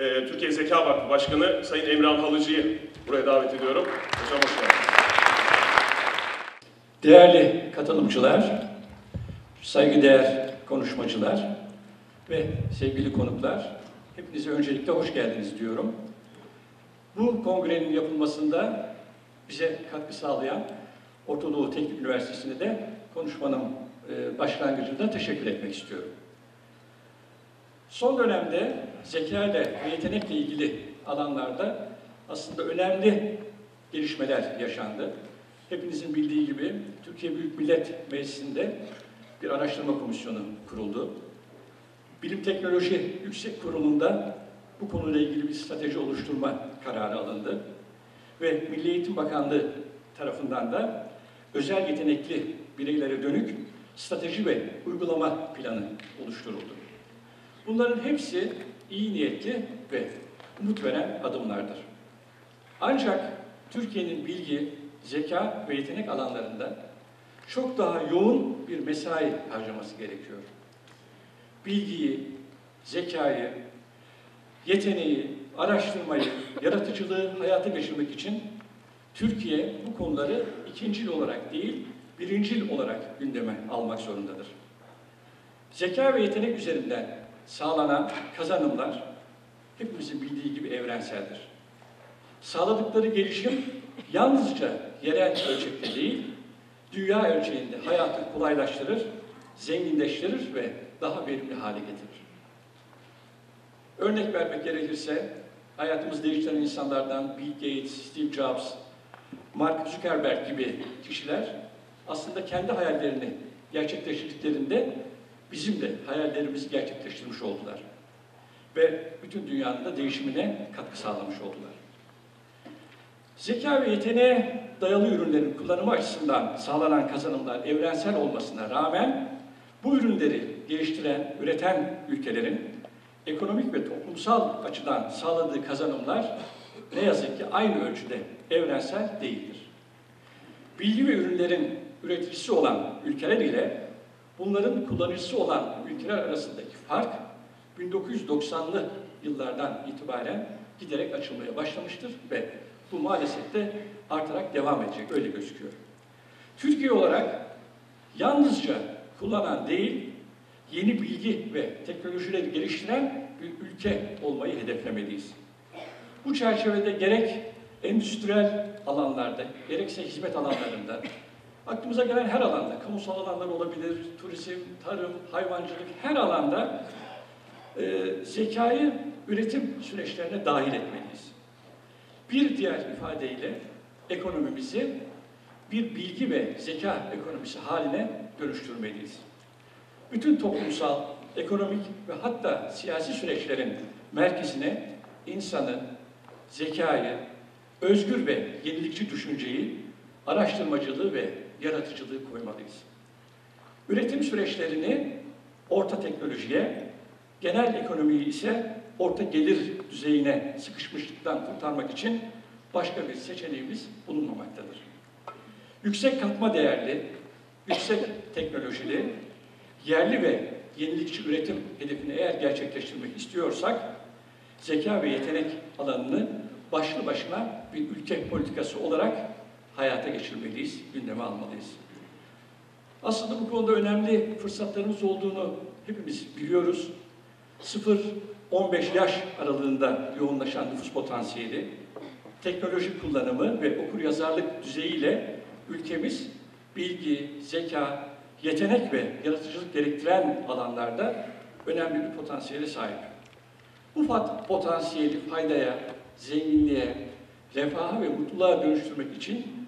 e, Türkiye Zeka Vakfı Başkanı Sayın Emrah Halıcı'yı buraya davet ediyorum. Hocam hoş geldiniz. Değerli katılımcılar, saygıdeğer konuşmacılar ve sevgili konuklar, hepinize öncelikle hoş geldiniz diyorum. Bu kongrenin yapılmasında bize katkı sağlayan Orta Teknik Üniversitesi'ne de konuşmanın e, başlangıcında teşekkür etmek istiyorum. Son dönemde zeka ile yetenekle ilgili alanlarda aslında önemli gelişmeler yaşandı. Hepinizin bildiği gibi Türkiye Büyük Millet Meclisi'nde bir araştırma komisyonu kuruldu. Bilim Teknoloji Yüksek Kurulu'nda bu konuyla ilgili bir strateji oluşturma kararı alındı. Ve Milli Eğitim Bakanlığı tarafından da özel yetenekli bireylere dönük strateji ve uygulama planı oluşturuldu. Bunların hepsi iyi niyetli ve umut veren adımlardır. Ancak Türkiye'nin bilgi, zeka ve yetenek alanlarında çok daha yoğun bir mesai harcaması gerekiyor. Bilgiyi, zekayı, yeteneği, araştırmayı, yaratıcılığı hayata geçirmek için Türkiye bu konuları ikincil olarak değil, birincil olarak gündeme almak zorundadır. Zeka ve yetenek üzerinden sağlanan kazanımlar hepimizin bildiği gibi evrenseldir. Sağladıkları gelişim yalnızca yerel ölçekte değil, dünya ölçeğinde hayatı kolaylaştırır, zenginleştirir ve daha verimli hale getirir. Örnek vermek gerekirse, hayatımızı değiştiren insanlardan Bill Gates, Steve Jobs, Mark Zuckerberg gibi kişiler aslında kendi hayallerini gerçekleştirdiklerinde bizim de hayallerimizi gerçekleştirmiş oldular. Ve bütün dünyanın da değişimine katkı sağlamış oldular. Zeka ve yeteneğe dayalı ürünlerin kullanımı açısından sağlanan kazanımlar evrensel olmasına rağmen bu ürünleri geliştiren, üreten ülkelerin ekonomik ve toplumsal açıdan sağladığı kazanımlar ne yazık ki aynı ölçüde evrensel değildir. Bilgi ve ürünlerin üreticisi olan ülkeler ile bunların kullanıcısı olan ülkeler arasındaki fark 1990'lı yıllardan itibaren giderek açılmaya başlamıştır ve bu maalesef de artarak devam edecek, öyle gözüküyor. Türkiye olarak yalnızca kullanan değil, yeni bilgi ve teknolojileri geliştiren bir ülke olmayı hedeflemeliyiz. Bu çerçevede gerek endüstriyel alanlarda, gerekse hizmet alanlarında, aklımıza gelen her alanda, kamusal alanlar olabilir, turizm, tarım, hayvancılık, her alanda e, zekayı üretim süreçlerine dahil etmeliyiz. Bir diğer ifadeyle ekonomimizi bir bilgi ve zeka ekonomisi haline dönüştürmeliyiz. Bütün toplumsal, ekonomik ve hatta siyasi süreçlerin merkezine insanı, zekayı, özgür ve yenilikçi düşünceyi, araştırmacılığı ve yaratıcılığı koymalıyız. Üretim süreçlerini orta teknolojiye, genel ekonomiyi ise orta gelir düzeyine sıkışmışlıktan kurtarmak için başka bir seçeneğimiz bulunmamaktadır. Yüksek katma değerli, yüksek teknolojili, yerli ve yenilikçi üretim hedefini eğer gerçekleştirmek istiyorsak, zeka ve yetenek alanını başlı başına bir ülke politikası olarak hayata geçirmeliyiz, gündeme almalıyız. Aslında bu konuda önemli fırsatlarımız olduğunu hepimiz biliyoruz. 0-15 yaş aralığında yoğunlaşan nüfus potansiyeli, teknoloji kullanımı ve okur yazarlık düzeyiyle ülkemiz bilgi, zeka, yetenek ve yaratıcılık gerektiren alanlarda önemli bir potansiyele sahip. Bu potansiyeli faydaya, zenginliğe, refaha ve mutluluğa dönüştürmek için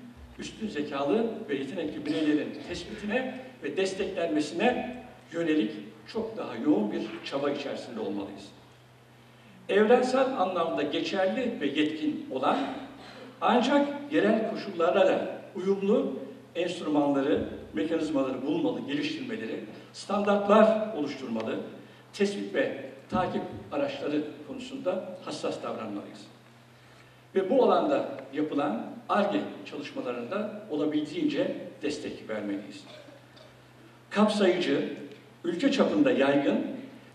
üstün zekalı ve yetenekli bireylerin tespitine ve desteklenmesine yönelik çok daha yoğun bir çaba içerisinde olmalıyız. Evrensel anlamda geçerli ve yetkin olan ancak yerel koşullara da uyumlu enstrümanları, mekanizmaları bulmalı, geliştirmeleri, standartlar oluşturmalı, tespit ve takip araçları konusunda hassas davranmalıyız. Ve bu alanda yapılan ARGE çalışmalarında olabildiğince destek vermeliyiz. Kapsayıcı, ülke çapında yaygın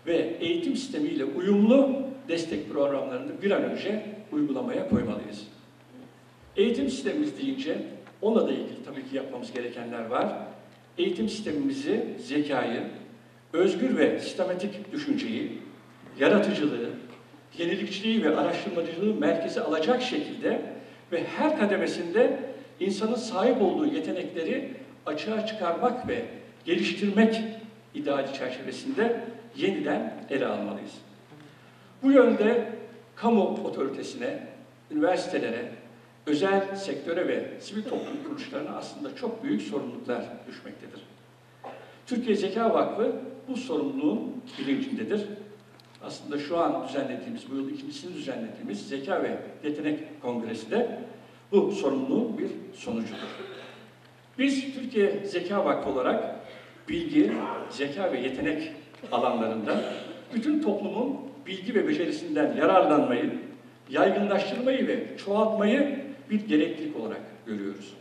ve eğitim sistemiyle uyumlu destek programlarını bir an önce uygulamaya koymalıyız. Eğitim sistemimiz deyince onunla da ilgili tabii ki yapmamız gerekenler var. Eğitim sistemimizi zekayı, özgür ve sistematik düşünceyi, yaratıcılığı, yenilikçiliği ve araştırmacılığı merkeze alacak şekilde ve her kademesinde insanın sahip olduğu yetenekleri açığa çıkarmak ve geliştirmek ideali çerçevesinde yeniden ele almalıyız. Bu yönde kamu otoritesine, üniversitelere, özel sektöre ve sivil toplum kuruluşlarına aslında çok büyük sorumluluklar düşmektedir. Türkiye Zeka Vakfı bu sorumluluğun bilincindedir. Aslında şu an düzenlediğimiz, bu yıl ikincisini düzenlediğimiz Zeka ve Yetenek Kongresi de bu sorumluluğun bir sonucudur. Biz Türkiye Zeka Vakfı olarak bilgi, zeka ve yetenek alanlarında bütün toplumun bilgi ve becerisinden yararlanmayı, yaygınlaştırmayı ve çoğaltmayı bir gereklilik olarak görüyoruz.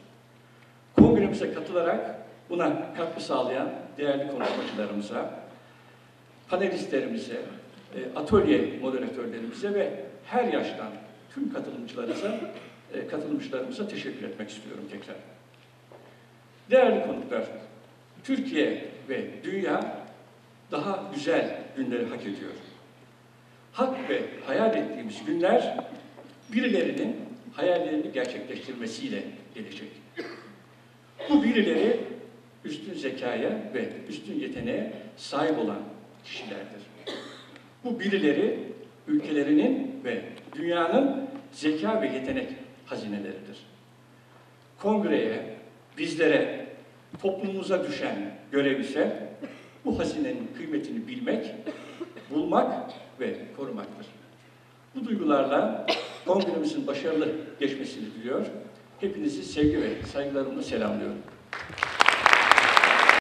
Kongremize katılarak buna katkı sağlayan değerli konuşmacılarımıza, panelistlerimize, atölye moderatörlerimize ve her yaştan tüm katılımcılarımıza, e, katılımcılarımıza teşekkür etmek istiyorum tekrar. Değerli konuklar, Türkiye ve dünya daha güzel günleri hak ediyor. Hak ve hayal ettiğimiz günler birilerinin hayallerini gerçekleştirmesiyle gelecek. Bu birileri üstün zekaya ve üstün yeteneğe sahip olan kişilerdir. Bu birileri ülkelerinin ve dünyanın zeka ve yetenek hazineleridir. Kongreye, bizlere, toplumumuza düşen görev ise bu hazinenin kıymetini bilmek, bulmak ve korumaktır. Bu duygularla kongremizin başarılı geçmesini diliyor. Hepinizi sevgi ve saygılarımla selamlıyorum.